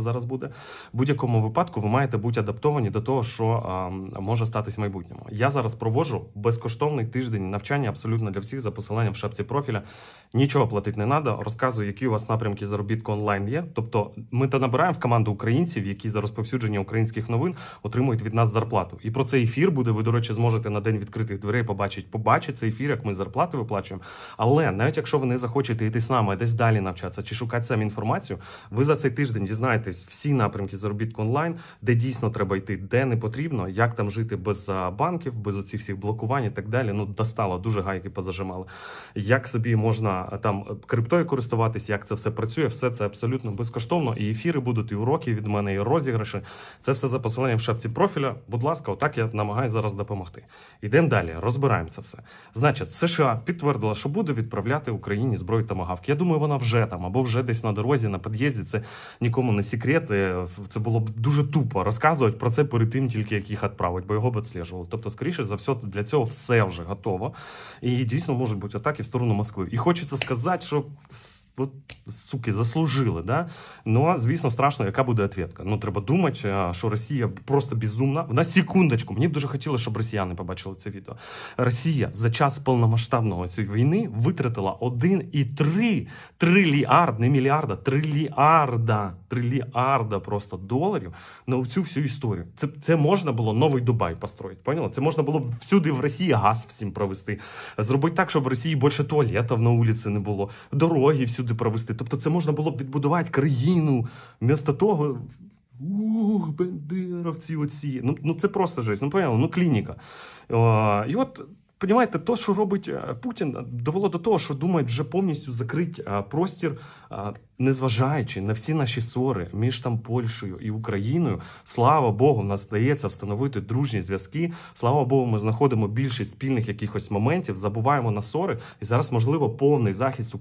зараз буде. В будь-якому випадку ви маєте бути адаптовані до того, що а, може статись в майбутньому. Я зараз проводжу безкоштовний тиждень навчання абсолютно для всіх за посиланням в шапці профіля. Нічого платити не треба. Розказую, які у вас напрямки заробітку онлайн є. Тобто, ми та набираємо в команду українців, які за розповсюдження українських новин отримують від нас зарплату. І про цей ефір буде. Ви, до речі, зможете на день відкритих дверей побачити. Побачить цей ефір, як ми зарплати виплачуємо. Але навіть якщо ви не захочете йти з нами, десь далі навчатися чи шукати самі інформацію, ви за цей тиждень дізнаєтесь всі напрямки заробітку онлайн, де дійсно треба йти, де не потрібно, як там жити без банків, без оцих всіх блокувань і так далі. Ну достало, дуже гайки позажимали. Як собі можна там криптою користуватись, як це все працює, все це абсолютно безкоштовно. І ефіри будуть, і уроки від мене, і розіграші. Це все за посиланням в шапці профіля. Будь ласка, отак я намагаюся зараз допомогти. Йдемо далі, розбираємо це все. Значить, США підтвердила, що буде відправляти Україні зброю тамагавк. Я думаю, вона вже там або вже десь на дорозі, на під'їзді. Це нікому не секрет. Е, Це було б дуже тупо розказувати про це перед тим, тільки як їх відправить, бо його б відслежували. Тобто, скоріше за все, для цього все вже готово. І дійсно можуть бути атаки в сторону Москви. І хочеться сказати, що. От, суки, заслужили, да? Ну, звісно, страшно, яка буде відповідка. Ну, треба думати, що Росія просто безумна. На секундочку, мені б дуже хотілося, щоб росіяни побачили це відео. Росія за час повномасштабного цієї війни витратила 1,3 трильярд, не мільярда, трильярда, трильярда просто доларів на цю всю історію. Це, це можна було новий Дубай построїти. Поняла? Це можна було б всюди в Росії газ всім провести. Зробити так, щоб в Росії більше туалетів на вулиці не було, дороги всюди провести. Тобто, це можна було б відбудувати країну вмісто того. Ух, бендеровці оці. Ну, ну це просто жесть. Ну, поняли? Ну, клініка. О, і от. Понімаєте, то, що робить е, Путін, довело до того, що думають вже повністю закрити е, простір, е, незважаючи на всі наші ссори між там Польщею і Україною. Слава Богу, в нас вдається встановити дружні зв'язки. Слава Богу, ми знаходимо більшість спільних якихось моментів, забуваємо на ссори, і зараз можливо повний захист України.